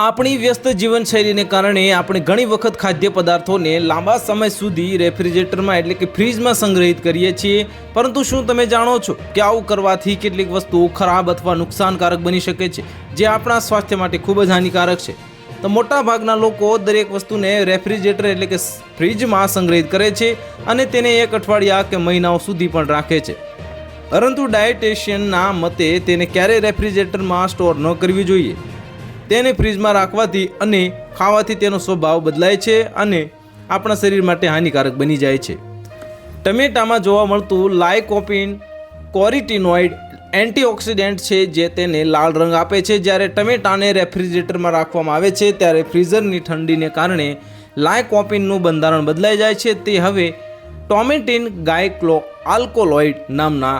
આપણી વ્યસ્ત જીવનશૈલીને કારણે આપણે ઘણી વખત ખાદ્ય પદાર્થોને લાંબા સમય સુધી રેફ્રિજરેટરમાં એટલે કે ફ્રીજમાં સંગ્રહિત કરીએ છીએ. પરંતુ શું તમે જાણો છો કે આવું કરવાથી કેટલીક વસ્તુઓ ખરાબ અથવા નુકસાનકારક બની શકે છે, જે આપણા સ્વાસ્થ્ય માટે ખૂબ જ હાનિકારક છે? તો મોટાભાગના લોકો દરેક વસ્તુને રેફ્રિજરેટર એટલે કે ફ્રીજમાં સંગ્રહિત કરે છે અને તેને એક અઠવાડિયા કે મહિનાઓ સુધી પણ રાખે છે. પરંતુ ડાયટેશિયનના મતે તેને ક્યારેય રેફ્રિજરેટરમાં સ્ટોર ન કરવી જોઈએ. તેને ફ્રીજમાં રાખવાથી અને ખાવાથી તેનો સ્વભાવ બદલાય છે અને આપણા શરીર માટે હાનિકારક બની જાય છે. ટમેટામાં જોવા મળતું લાયકોપિન કોરિટિનોઇડ એન્ટીઓક્સિડન્ટ છે જે તેને લાલ રંગ આપે છે. જ્યારે ટમેટાને રેફ્રિજરેટરમાં રાખવામાં આવે છે ત્યારે ફ્રીઝરની ઠંડીને કારણે લાયકોપિનનું બંધારણ બદલાઈ જાય છે. તે હવે ટોમેટિન ગાયક્લો આલ્કોલોઇડ નામના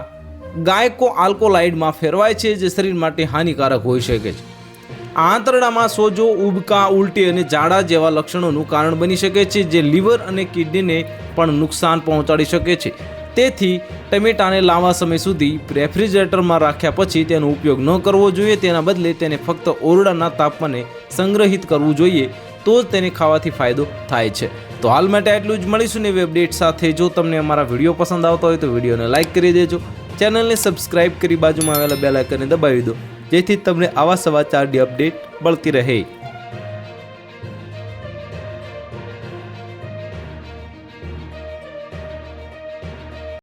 ગાયકો આલ્કોલાઇડમાં ફેરવાય છે, જે શરીર માટે હાનિકારક હોઈ શકે છે. આંતરડામાં સોજો, ઉબકા, ઉલટી અને ઝાડા જેવા લક્ષણોનું કારણ બની શકે છે, જે લીવર અને કિડનીને પણ નુકસાન પહોંચાડી શકે છે. તેથી ટમેટાને લાંબા સમય સુધી રેફ્રિજરેટરમાં રાખ્યા પછી તેનો ઉપયોગ ન કરવો જોઈએ. તેના બદલે તેને ફક્ત ઓરડાના તાપમાને સંગ્રહિત કરવું જોઈએ, તો જ તેને ખાવાથી ફાયદો થાય છે. તો હાલ માટે આટલું જ મળીશું ને અપડેટ સાથે. જો તમને અમારા વીડિયો પસંદ આવતો હોય તો વિડીયોને લાઇક કરી દેજો. ચેનલને સબસ્ક્રાઇબ કરી બાજુમાં આવેલા બેલ આઇકનને દબાવી દો. જેથી તમને આવા સમાચારની અપડેટ મળતી રહે.